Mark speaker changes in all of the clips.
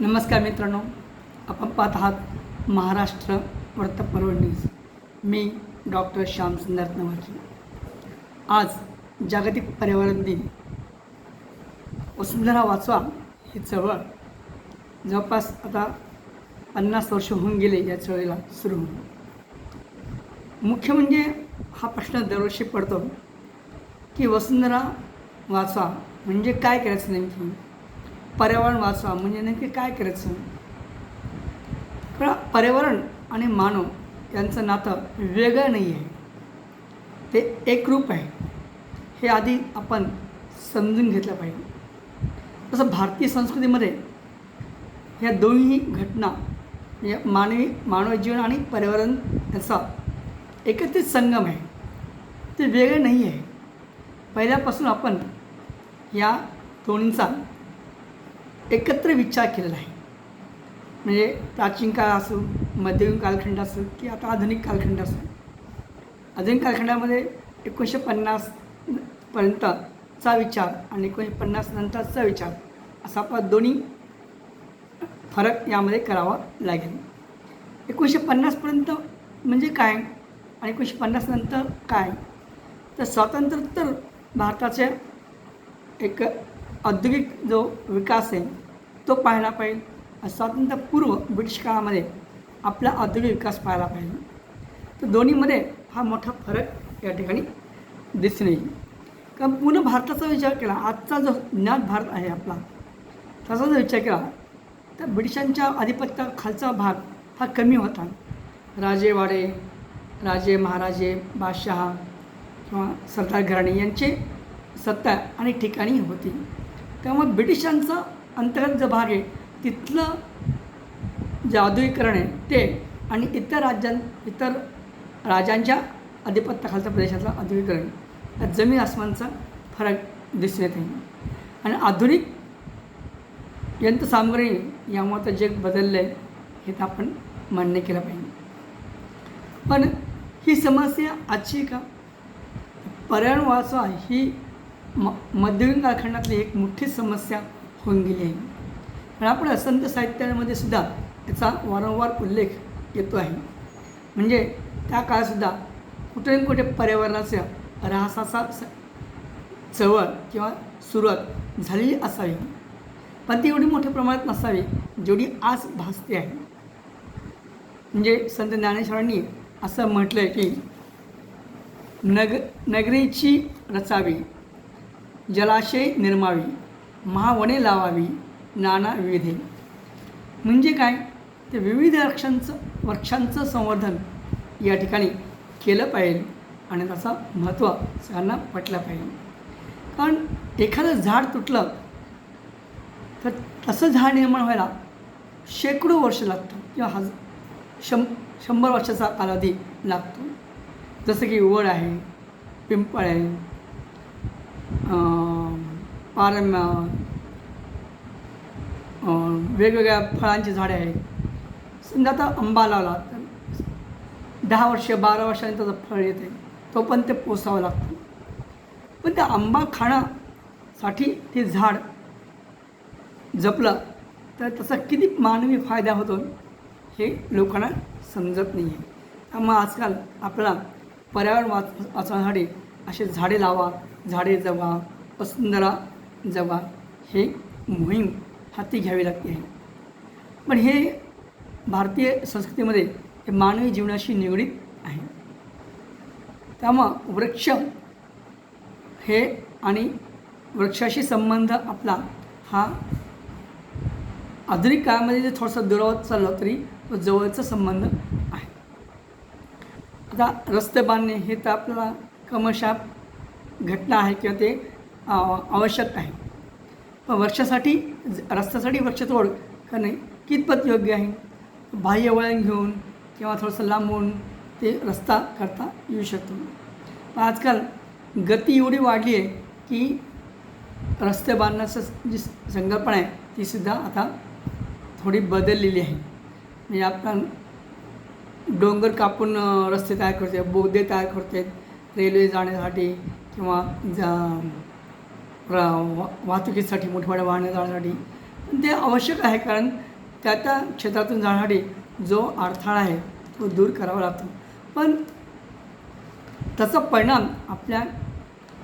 Speaker 1: नमस्कार मित्रांनो आपण पाहत आहात महाराष्ट्र वृत्तपर्व न्यूज. मी डॉक्टर श्यामसुंदर नवाजी. आज जागतिक पर्यावरण दिन. वसुंधरा वाचवा ही चळवळ. जवळपास आता पन्नास वर्ष होऊन गेले या चळवळीला सुरू होऊन. मुख्य म्हणजे हा प्रश्न दरवर्षी पडतो की वसुंधरा वाचवा म्हणजे काय करायचं नेमकी? पर्यावरण वाचवा. म्हणजे नक्की काय करायचं? कारण पर्यावरण आणि मानव यांचं नातं वेगळं नाही आहे ते एकरूप आहे. हे आधी आपण समजून घेतलं पाहिजे. तसं भारतीय संस्कृतीमध्ये ह्या दोन्ही घटना म्हणजे मानवी मानव जीवन आणि पर्यावरण याचा एकत्रित संगम आहे. ते वेगळे नाही आहे पहिल्यापासून आपण या दोन्हींचा एकत्र विचार केलेला आहे. म्हणजे प्राचीन काळ असो मध्ययुगीन कालखंड असो की आता आधुनिक कालखंड असो. आधुनिक कालखंडामध्ये एकोणीसशे पन्नास पर्यंतचा विचार आणि एकोणीसशे पन्नास नंतरचा विचार असा आपला दोन्ही फरक यामध्ये करावा लागेल. एकोणीसशे पन्नासपर्यंत म्हणजे काय आणि एकोणीसशे पन्नास नंतर काय? तर स्वातंत्र्योत्तर भारताच्या एक औद्योगिक जो विकास आहे तो पाहायला पाहिजे. स्वातंत्र्यपूर्व ब्रिटिश काळामध्ये आपला औद्योगिक विकास पाहायला पाहिजे. तर दोन्हीमध्ये हा मोठा फरक या ठिकाणी दिसून येईल. कारण पूर्ण भारताचा विचार केला आजचा जो ज्ञात भारत आहे आपला त्याचा जर विचार केला तर ब्रिटिशांच्या आधिपत्याखालचा भाग हा कमी होता. राजेवाडे राजे महाराजे बादशहा किंवा सरदार घराणे यांचे सत्ता आणि ठिकाणी होती. त्यामुळे ब्रिटिशांचा अंतर्गत जो भाग आहे. तिथलं जे आधुनिकरण आहे ते आणि इतर राज्यां इतर राजांच्या अधिपत्याखालच्या प्रदेशातलं आधुनिकरण या जमीन आसमानचा फरक दिसून येत नाही आणि आधुनिक यंत्रसामग्री यामुळे तर जग बदललं आहे हे तर आपण मान्य केलं पाहिजे. पण ही समस्या आजची का? पर्यावरण वाचवा ही म मध्ययुगीन कालखंडातली एक मोठी समस्या होऊन गेली आहे. पण आपण संत साहित्यामध्ये सुद्धा याचा वारंवार उल्लेख येतो आहे. म्हणजे त्या काळातसुद्धा कुठे ना कुठे पर्यावरणाच्या ऱ्हासाचा स चळवळ किंवा सुरुवात झालेली असावी. पण ती एवढी मोठ्या प्रमाणात नसावी जेवढी आज भासते आहे. म्हणजे संत ज्ञानेश्वरांनी असं म्हटलं आहे की नग नगरीची रचावी. जलाशय निर्मावी महावने लावावी नाना विविधे. म्हणजे काय? ते विविध वृक्षांचं वृक्षांचं संवर्धन या ठिकाणी केलं पाहिजे आणि त्याचा महत्त्व सगळ्यांना पटलं पाहिजे. कारण एखादं झाड तुटलं तर तसं झाड निर्माण व्हायला शेकडो वर्ष लागतं किंवा हज शं शंभर वर्षाचा कालावधी लागतो. जसं की वड आहे पिंपळ आहे पारम वेगवेगळ्या फळांची झाडे आहेत. समजा आता आंबा लावला तर दहा वर्ष बारा वर्षांनी त्याचं फळ येते तो पण ते पोसावं लागतं. पण त्या आंबा खाण्यासाठी ते झाड जपलं तर त्याचा किती मानवी फायदा होतो हे लोकांना समजत नाही आहे त्यामुळे आजकाल आपल्याला पर्यावरण वाच वाचवण्यासाठी असे झाडे लावा झाडे जगवा वसुंधरा जगवा हे मोहीम हाती घ्यावी लागते आहे. पण हे भारतीय संस्कृतीमध्ये हे मानवी जीवनाशी निगडीत आहे. त्यामुळं वृक्ष हे आणि वृक्षाशी संबंध आपला हा आधुनिक काळामध्ये जे थोडंसं दुरावत चाललं तरी तो जवळचा संबंध आहे. आता रस्ते बांधणे हे तर आपल्याला कमशाप घटना आहे किंवा ते आवश्यक आहे. पण वर्षासाठी रस्त्यासाठी वृक्षतोड करणे कितपत योग्य आहे? बाह्य वळण घेऊन किंवा थोडंसं लांबून ते रस्ता करता येऊ शकतो. पण आजकाल गती एवढी वाढली आहे की रस्ते बांधण्याचं जी संकल्पना आहे तीसुद्धा आता थोडी बदललेली आहे. म्हणजे आपण डोंगर कापून रस्ते तयार करते बोगदे तयार करते रेल्वे जाण्यासाठी किंवा जा वा वाहतुकीसाठी मोठमोठ्या वाहनं जाण्यासाठी ते आवश्यक आहे कारण त्या त्या क्षेत्रातून जाण्यासाठी जो अडथळा आहे तो दूर करावा लागतो. पण त्याचा परिणाम आपल्या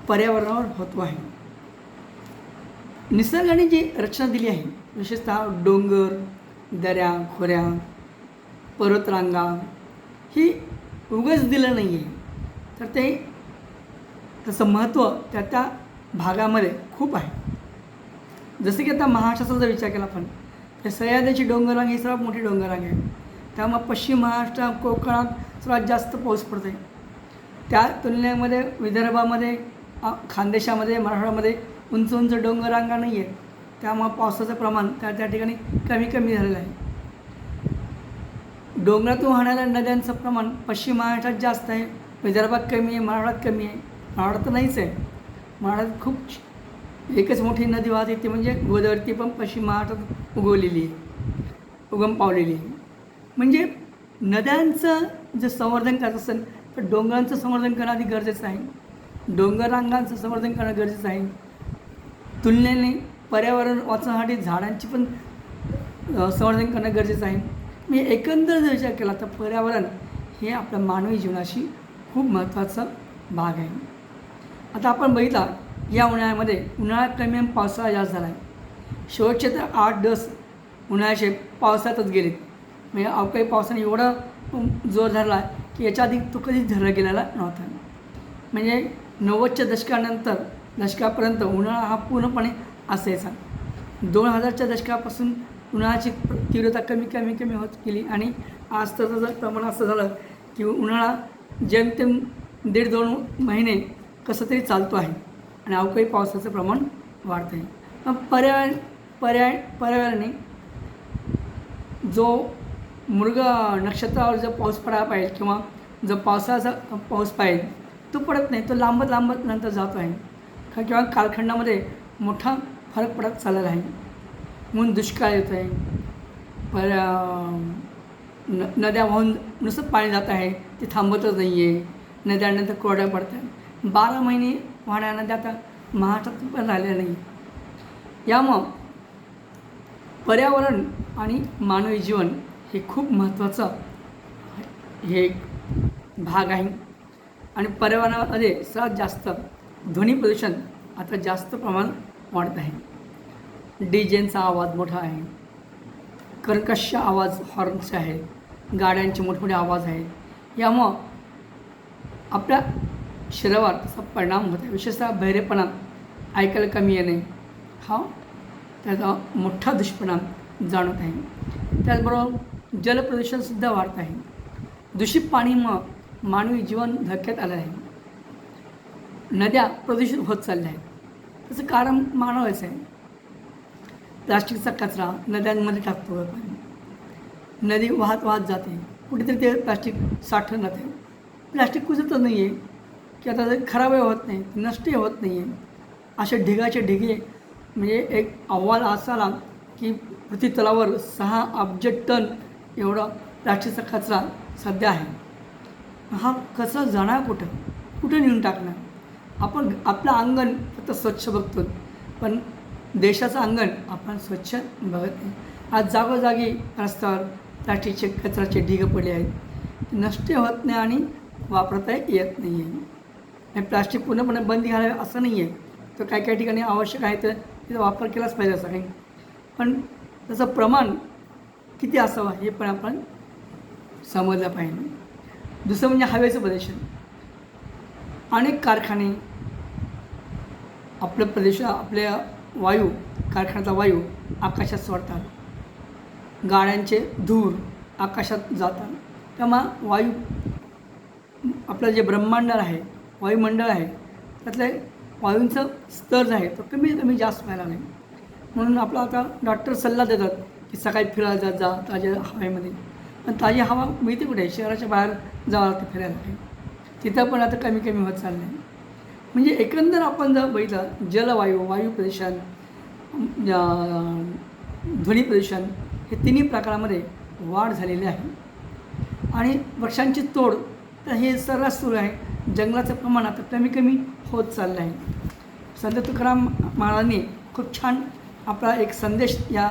Speaker 1: पर्यावरणावर होतो आहे. निसर्गाने जी रचना दिली आहे विशेषतः डोंगर दऱ्या खोऱ्या पर्वतरांगा ही उगच दिलं नाही आहे तर ते त्याचं महत्त्व त्या त्या भागामध्ये खूप आहे. जसं की आता महाराष्ट्राचा जर विचार केला आपण तर सह्याद्रीची डोंगररांग ही सर्वात मोठी डोंगररांग आहे. त्यामुळे पश्चिम महाराष्ट्र कोकणात सर्वात जास्त पाऊस पडते त्या तुलनेमध्ये विदर्भामध्ये खानदेशामध्ये मराठवाड्यामध्ये उंच उंच डोंगरांगा नाही आहेत त्यामुळे पावसाचं प्रमाण त्या त्या ठिकाणी कमी कमी झालेलं आहे. डोंगरातून वाहणाऱ्या नद्यांचं प्रमाण पश्चिम महाराष्ट्रात जास्त आहे विदर्भात कमी आहे मराठवाड्यात कमी आहे. मराठवाड्यात तर नाहीच आहे. मराठवाड्यात खूप एकच मोठी नदी वाहते ती म्हणजे गोदावरी ती पण पश्चिम महाराष्ट्रात उगवलेली आहे. उगम पावलेली आहे. म्हणजे नद्यांचं जर संवर्धन करायचं असेल तर डोंगरांचं संवर्धन करणं आधी गरजेचं आहे. डोंगररांगांचं संवर्धन करणं गरजेचं आहे. तुलनेने पर्यावरण वाचवण्यासाठी झाडांची पण संवर्धन करणं गरजेचं आहे. मी एकंदर जर विचार केला तर पर्यावरण हे आपल्या मानवी जीवनाशी खूप महत्त्वाचा भाग आहे. आता आपण बघितला या उन्हाळ्यामध्ये उन्हाळा कमी आणि पावसाळा जास्त झाला आहे शेवटचे तर आठ दिवस उन्हाळ्याचे पावसातच गेले म्हणजे अवकाळी पावसाने एवढा जोर धरला की याच्या आधी तो कधीच धरला गेलेला नव्हता. म्हणजे नव्वदच्या दशकानंतर दशकापर्यंत उन्हाळा हा पूर्णपणे असायचा दोन हजारच्या दशकापासून उन्हाळ्याची तीव्रता कमी कमी कमी होत गेली आणि आज तर जर प्रमाण असं झालं की उन्हाळा जेमतेम दीड दोन महिने कसं तरी चालतो आहे. आणि अवकाळी पावसाचं प्रमाण वाढतं आहे मग पर्यावरण पर्याय पर्यावरणाने जो मृग नक्षत्रावर जो पाऊस पडायला पाहिजे किंवा जो पावसाचा पाऊस पाहिजे तो पडत नाही तो लांबत लांबत नंतर जातो आहे. का किंवा कालखंडामध्ये मोठा फरक पडत चाललेला आहे. म्हणून दुष्काळ येतो आहे पर न नद्या वाहून नुसतं पाणी जात आहे ते थांबतच नाही आहे नद्यानंतर कोरड्या पडत आहे बारा महिने वाहण्या त्या आता महाराष्ट्रात पण राहिल्या नाही. यामुळं पर्यावरण आणि मानवी जीवन हे खूप महत्त्वाचं हे एक भाग आहे. आणि पर्यावरणामध्ये सर्वात जास्त ध्वनी प्रदूषण आता जास्त प्रमाण वाढत आहे. डीजेंचा आवाज मोठा आहे. कर्कश आवाज हॉर्नचे आहेत गाड्यांचे मोठमोठे आवाज आहेत यामुळं आपल्या शरीरावर त्याचा परिणाम होत आहे. विशेषतः बहिरेपणा ऐकायला कमी येणे हा त्याचा मोठा दुष्परिणाम जाणवत आहे. त्याचबरोबर जलप्रदूषणसुद्धा वाढत आहे. दूषित पाणीमुळं मानवी जीवन धक्क्यात आलं आहे. नद्या प्रदूषित होत चालल्या आहेत. त्याचं कारण मानवच आहे. प्लास्टिकचा कचरा नद्यांमध्ये टाकतो आपण. नदी वाहत वाहत जाते. कुठेतरी ते प्लास्टिक साठवून जाते प्लास्टिक कुजतच नाही आहे की आता ते खराबही होत नाही नष्टही होत नाही आहे असे ढिगाचे ढिगे म्हणजे एक अहवाल असा आला की पृथ्वी तलावर सहा अब्ज टन एवढा प्लास्टिकचा कचरा सध्या आहे. हा कचरा जाणार कुठं? कुठं नेऊन टाकणार? आपण आपलं अंगण फक्त स्वच्छ बघतो पण देशाचं अंगण आपण स्वच्छ बघत नाही. आज जागोजागी रस्त्यावर प्लास्टिकचे कचऱ्याचे ढिगं पडले आहेत. नष्ट होत नाही आणि वापरता येत नाही आहे आणि प्लास्टिक पूर्णपणे बंदी घालावे असं नाही आहे. तर काही काही ठिकाणी आवश्यक आहे तर तिचा वापर केलाच पाहिजे असं काही. पण त्याचं प्रमाण किती असावं हे पण आपण समजलं पाहिजे. दुसरं म्हणजे हवेचं प्रदूषण. अनेक कारखाने आपलं प्रदेश आपल्या वायू कारखान्याचा वायू आकाशात सोडतात. गाड्यांचे धूर आकाशात जातात. तेव्हा वायू आपलं जे ब्रह्मांड आहे वायुमंडळ आहे त्यातले वायूंचं स्तर जे आहे तो कमी कमी जास्त व्हायला नाही म्हणून आपला आता डॉक्टर सल्ला देतात की सकाळी फिरायला जात जा ताज्या हवेमध्ये. पण ताजी हवा मिळते कुठे? शहराच्या बाहेर जावं लागतं फिरायला. तिथं पण आता कमी कमी होत चाललं आहे म्हणजे एकंदर आपण जर बघितलं जलवायू वायू प्रदूषण ध्वनी प्रदूषण हे तिन्ही प्रकारामध्ये वाढ झालेली आहे. आणि वृक्षांची तोड तर हे सर्रास सुरू आहे. जंगलाचं प्रमाण आता कमी कमी होत चाललं आहे संत तुकाराम महाराजांनी खूप छान आपला एक संदेश या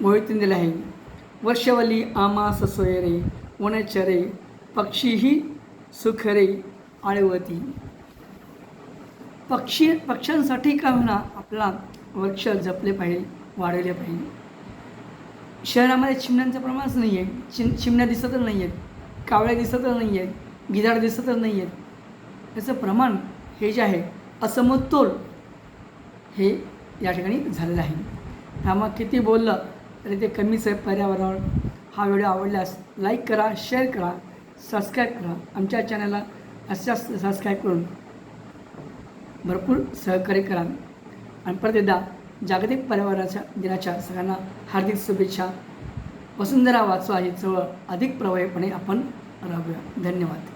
Speaker 1: मोहितून दिला आहे. वर्षवली आमा ससोयरे वनचरे पक्षीही सुखरे आळवती. पक्षी पक्ष्यांसाठी का होईना आपला वृक्ष जपले पाहिजे वाढवले पाहिजे. शहरामध्ये चिमण्यांचं प्रमाणच नाही आहे चिम चिमण्या दिसतच नाही आहेत कावळ्या दिसतच नाही आहेत गिधाड दिसतच नाही आहेत याचं प्रमाण हे जे आहे असमतोल हे या ठिकाणी झालेलं आहे. त्यामुळे किती बोललं तरी ते कमीच आहे पर्यावरण हा व्हिडिओ आवडल्यास लाईक करा शेअर करा सबस्क्राईब करा. आमच्या चॅनलला अशाच सबस्क्राईब करून भरपूर सहकार्य करा. आणि परत एकदा जागतिक पर्यावरणाच्या दिनाच्या सगळ्यांना हार्दिक शुभेच्छा. वसुंधरा वाचवा ही चळवळ अधिक प्रभावीपणे आपण राबूया धन्यवाद.